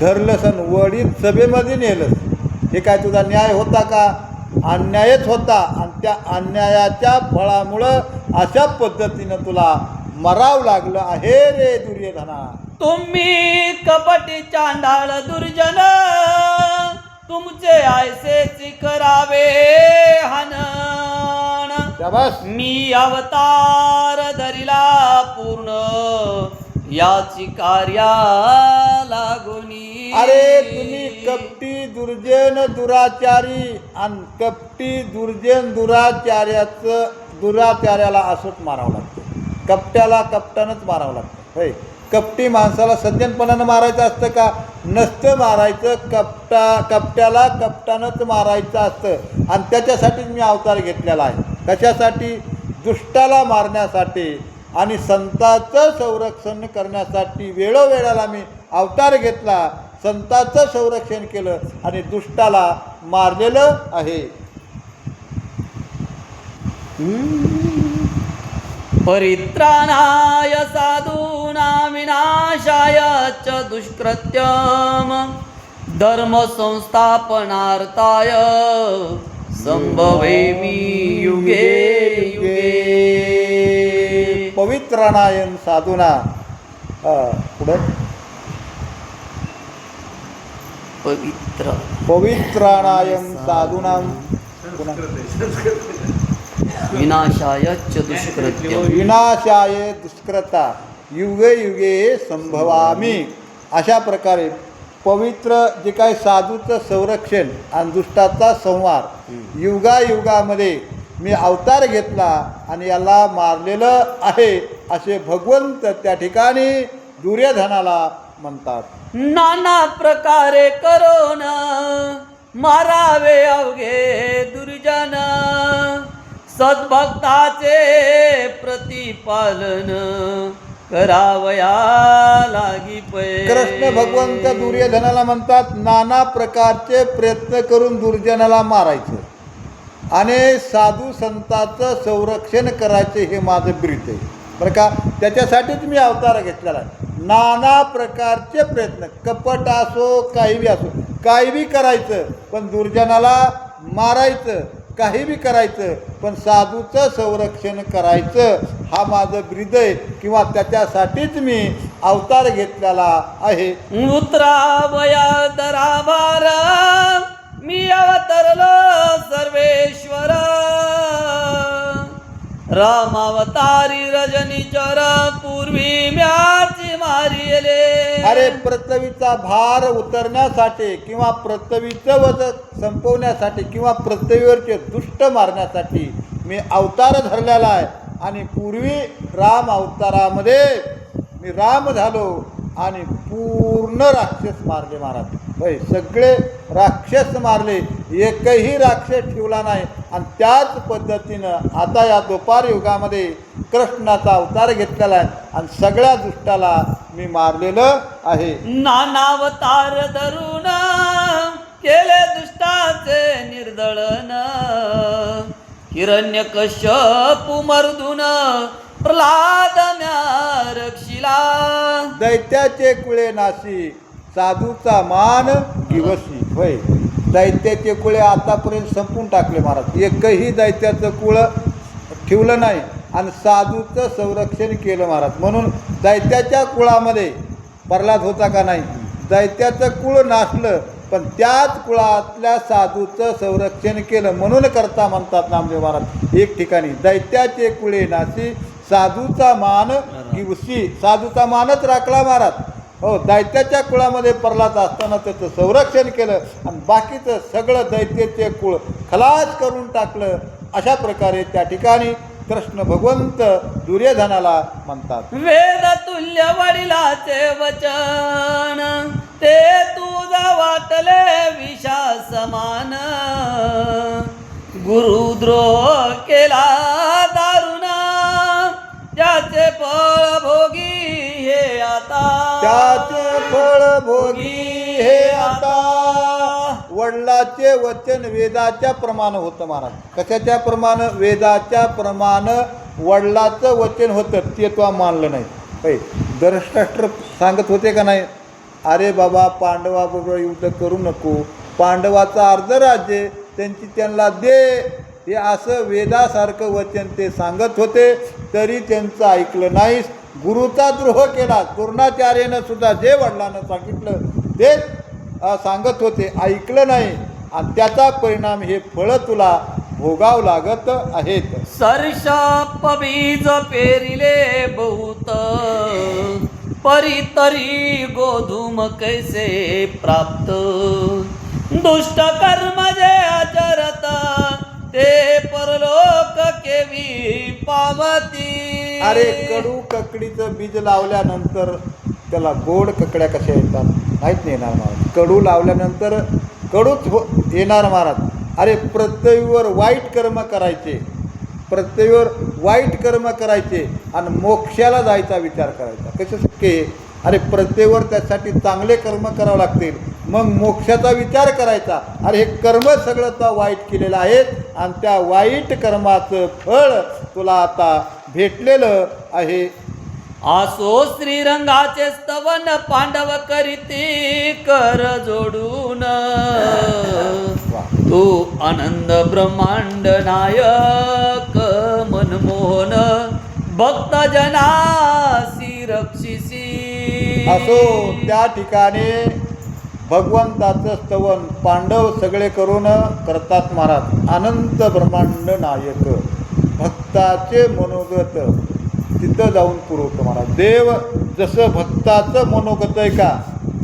धरलं सण वडील सभेमध्ये नेलं हे काय तुझा न्याय होता का? अन्यायच होता. आणि त्या अन्यायाच्या फळामुळं अशा पद्धतीनं तुला मराव लागलं आहे रे दुर्योधना. तुम्ही कपटी चांडाळ दुर्जन तुमचे आयसेची करावे शाबास. मी अवतार धरिला पूर्ण याची कार्या लागुनी अरे तुम्ही कपटी दुर्जन दुराचारी आणि कपटी दुर्जन दुराचार्याचं दुराचार्याला असंच मारावं लागतं. कपट्याला कपटानंच मारावं लागतं. होय. कपटी माणसाला सज्जनपणानं मारायचं असतं का? नसतं मारायचं. कपटा कपट्याला कपटानंच मारायचं असतं. आणि त्याच्यासाठीच मी अवतार घेतलेला आहे. कशासाठी? दुष्टाला मारण्यासाठी आणि संताचं संरक्षण करण्यासाठी वेळोवेळाला मी अवतार घेतला. संताचं संरक्षण केलं आणि दुष्टाला मारलेलं आहे. परित्राणाय साधूना विनाशाय च दुष्कृत्यम धर्म संस्थापनार्थाय संभवेमी युगे युगे। पवित्रनायन साधूना पुढं. पवित्र. पवित्राणायन साधूनां पुन्हा विनाशाय च दुष्कृत्यम विनाशाय दुष्कृता. युगे युगे संभवामी. अशा प्रकारे पवित्र जे काही साधूचं संरक्षण आणि दुष्टाचा संहार युगायुगामध्ये मी अवतार घेतला आणि याला मारलेलं आहे असे भगवंत त्या ठिकाणी दुर्योधनाला म्हणतात. नाना प्रकारे करोन मारावे अवघे दुर्जन. सद्भक्ताचे प्रतिपालन करावया लागी पै. कृष्ण भगवंत दुर्योधनाला म्हणतात नाना प्रकारचे प्रयत्न करून दुर्जनाला मारायचं. आणि साधू संताचं संरक्षण करायचे हे माझं ब्रीत आहे. बरं का? त्याच्यासाठीच मी अवतार घेतलेला आहे. नाना प्रकारचे प्रयत्न. कपट असो काही बी असो. काही बी करायचं पण दुर्जनाला मारायचं काही बी करायचं पण साधूचं संरक्षण करायचं. हा माझं हृदय किंवा त्याच्यासाठीच मी अवतार घेतलेला आहे. उतरावया दराभार मी अवतरलो सर्वेश्वर. रामावतारी रजनीचर पूर्वी अरे प्रथवीचा भार उतरण्यासाठी किंवा प्रथवीचं वज संपवण्यासाठी किंवा प्रथवीवरचे दुष्ट मारण्यासाठी मी अवतार धरलेला आहे. आणि पूर्वी राम अवतारामध्ये मी राम झालो आणि पूर्ण राक्षस मारले महाराज. होय सगळे राक्षस मारले. एकही राक्षस ठेवला नाही. आणि त्याच पद्धतीनं आता या दुपार युगामध्ये कृष्णाचा अवतार घेतलेला आहे आणि सगळ्या दुष्टाला मी मारलेलं आहे. नानावतार धरून केले दुष्टाचे निर्दळन हिरण्य कश्यपु मर्दून प्रल्हाद रक्षिला. दैत्याचे कुळे नाशी साधूचा मान दिवसी होय. दैत्याचे कुळे आतापर्यंत संपून टाकले महाराज. एकही दैत्याचं कुळ ठेवलं नाही आणि साधूचं संरक्षण केलं महाराज. म्हणून दैत्याच्या कुळामध्ये प्रल्हाद होता का नाही? दैत्याचं कुळ नासलं पण त्याच कुळातल्या साधूचं संरक्षण केलं म्हणून करता म्हणतात नामदेव महाराज. एक ठिकाणी दैत्याचे कुळे नाशी साधूचा मान दिवशी साधूचा मानच राखला महाराज. हो दैत्याच्या कुळामध्ये परलाच असताना त्याचं संरक्षण केलं आणि बाकीचं सगळं दैत्याचे कुळ खलास करून टाकलं. अशा प्रकारे त्या ठिकाणी कृष्ण भगवंत दुर्योधनाला म्हणतात. वेद तुल्य वडिलाचे वचन ते तुझा वाटले विषा समान गुरुद्रोह केला दारुणा ज्याचे फळ भोगी आता. त्याचे फळ भोगी हे आता. वडिलाचे वचन वेदाच्या प्रमाण होतं महाराज. कशाच्या प्रमाण? वेदाच्या प्रमाण वडिलाचं वचन होतं. ते तो मानलं नाही. दरष्टाष्ट्र सांगत होते का नाही? अरे बाबा पांडवाबरोबर युद्ध करू नको. पांडवाचं अर्ध राज्य त्यांची त्यांना दे. हे असं वेदासारखं वचन ते सांगत होते. तरी त्यांचं ऐकलं नाहीस. गुरुचा द्रोह केला. द्रोणाचार्यानं सुद्धा जे वडिलांना सांगितलं ते सांगत होते ऐकलं नाही. आणि त्याचा परिणाम हे फळं तुला भोगावं लागत आहेत. सरशाप बीज पेरिले बहुत परितरी गोधूम कैसे प्राप्त? दुष्ट कर्म जे आचरता ते परलोक केवी पावती. अरे कडू ककडीचं बीज लावल्यानंतर त्याला गोड ककड्या कशा येतात? माहीत नाही येणार महाराज कडू लावल्यानंतर कडूच हो येणार महाराज. अरे पृथ्वीवर वाईट कर्म करायचे. पृथ्वीवर वाईट कर्म करायचे आणि मोक्षाला जायचा विचार करायचा. कसं शक्य अरे पृथ्वीवर त्यासाठी चांगले कर्म करावं लागतील. मग मोक्षाचा विचार करायचा. अरे हे कर्म सगळं तर वाईट केलेलं आहे आणि त्या वाईट कर्माचं फळ तुला आता भेटलेलं आहे. आसो श्रीरंगाचे स्तवन पांडव करीती कर जोडून. तू आनंद ब्रह्मांड नायक मनमोहन भक्त जनासी रक्षिसी असो त्या ठिकाणी भगवंताचं स्तवन पांडव सगळे करून करतात महाराज. अनंत ब्रह्मांड नायक. भक्ताचे मनोगत तिथं जाऊन पुरवतो महाराज. देव जसं भक्ताचं मनोगत आहे का